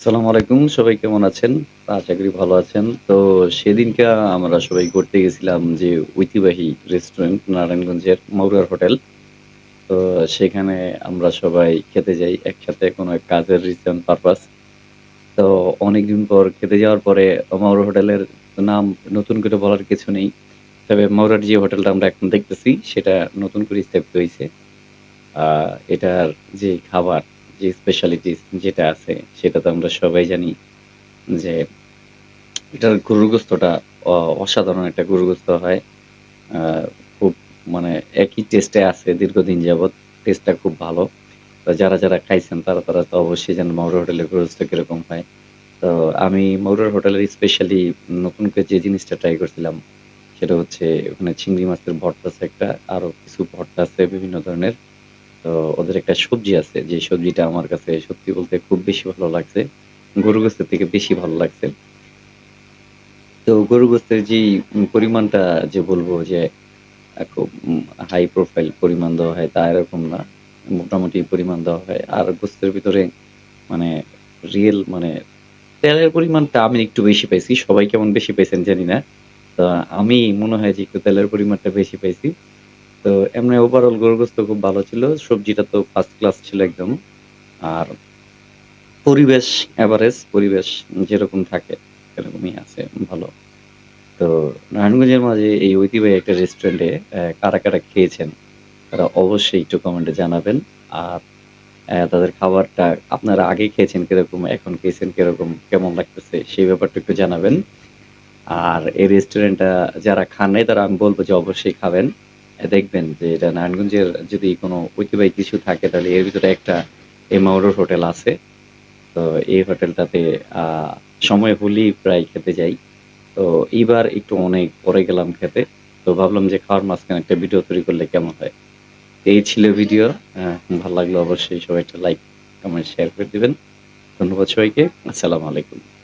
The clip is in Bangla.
সালামু আলাইকুম। সবাই কেমন আছেন? আশা করি ভালো আছেন। তো সেদিনকে আমরা সবাই ঘুরতে গেছিলাম যে ঐতিহ্যবাহী রেস্টুরেন্ট নারায়ণগঞ্জের মৌরার হোটেল। তো সেখানে আমরা সবাই খেতে যাই একসাথে কোনো এক কাজের রিজন পারপাস। তো অনেকদিন পর খেতে যাওয়ার পরে মৌরা হোটেলের নাম নতুন করে বলার কিছু নেই। তবে মৌরার যে হোটেলটা আমরা এখন দেখতেছি সেটা নতুন করে স্থাপিত হয়েছে এটার যে খাবার, যে স্পেশালিটিস যেটা আছে সেটা তো আমরা সবাই জানি যে এটার অ অসাধারণ একটা গরুর গোস্ত হয়। খুব মানে একই টেস্টে আছে দীর্ঘদিন যাবৎ। টেস্টটা খুব ভালো। তো যারা, যারা খাইছেন তারা, তারা তো অবশ্যই জানেন মৌরা হোটেলের গরুর গোস্ত কীরকম হয়। তো আমি মৌরার হোটেলের স্পেশালি নতুন করে যে জিনিসটা ট্রাই করছিলাম সেটা হচ্ছে ওখানে চিংড়ি মাছের ভর্তা আছে একটা, আরও কিছু ভর্তা আছে বিভিন্ন ধরনের। তো ওদের একটা সবজি আছে, যে সবজিটা আমার কাছে সত্যি বলতে খুব বেশি ভালো লাগছে। গরুর গোস্তের থেকে বেশি ভালো লাগছে। তো গরুর গোস্তের উম পরিমাণটা যে বলব যে খুব হাই প্রোফাইল পরিমাণ দেওয়া হয় তা এরকম না। মোটামুটি পরিমাণ দেওয়া হয়। আর গোস্তের ভিতরে মানে রিয়েল মানে তেলের পরিমাণটা আমি একটু বেশি পাইছি। সবাই কেমন বেশি পাইছেন জানি না। তো আমি মনে হয় যে একটু তেলের পরিমাণটা বেশি পাইছি। তো এমনি ওভারঅল গরুর গোস্ত খুব ভালো ছিল। সবজিটা তো ফার্স্ট ক্লাস ছিল একদম। আর পরিবেশ এভারেজ পরিবেশ যেরকম থাকে এরকমই আছে ভালো। তো নারায়ণগঞ্জের মাঝে এই ঐতিহ্যবাহী একটা রেস্টুরেন্টে কারা, কারা খেয়েছেন তারা অবশ্যই একটু কমেন্টে জানাবেন। আর তাদের খাবারটা আপনারা আগে খেয়েছেন কীরকম, এখন খেয়েছেন কীরকম, কেমন লাগতেছে সেই ব্যাপারটা একটু জানাবেন। আর এই রেস্টুরেন্টটা যারা খান নাই তারা আমি বলব যে অবশ্যই খাবেন। দেখবেন যে এটা নারায়ণগঞ্জের যদি কোনো ঐতিহ্যবাহী কিছু থাকে তাহলে এর ভিতরে একটা এই মৌরর হোটেল আছে। তো এই হোটেলটাতে সময় হলেই প্রায় খেতে যাই। তো এইবার একটু অনেক পরে গেলাম খেতে। তো ভাবলাম যে খাওয়ার মাঝখানে একটা ভিডিও তৈরি করলে কেমন হয়? এই ছিল ভিডিও। ভালো লাগলে অবশ্যই সবাই একটা লাইক, কমেন্ট, শেয়ার করে দিবেন। ধন্যবাদ সবাইকে। আসসালামু আলাইকুম।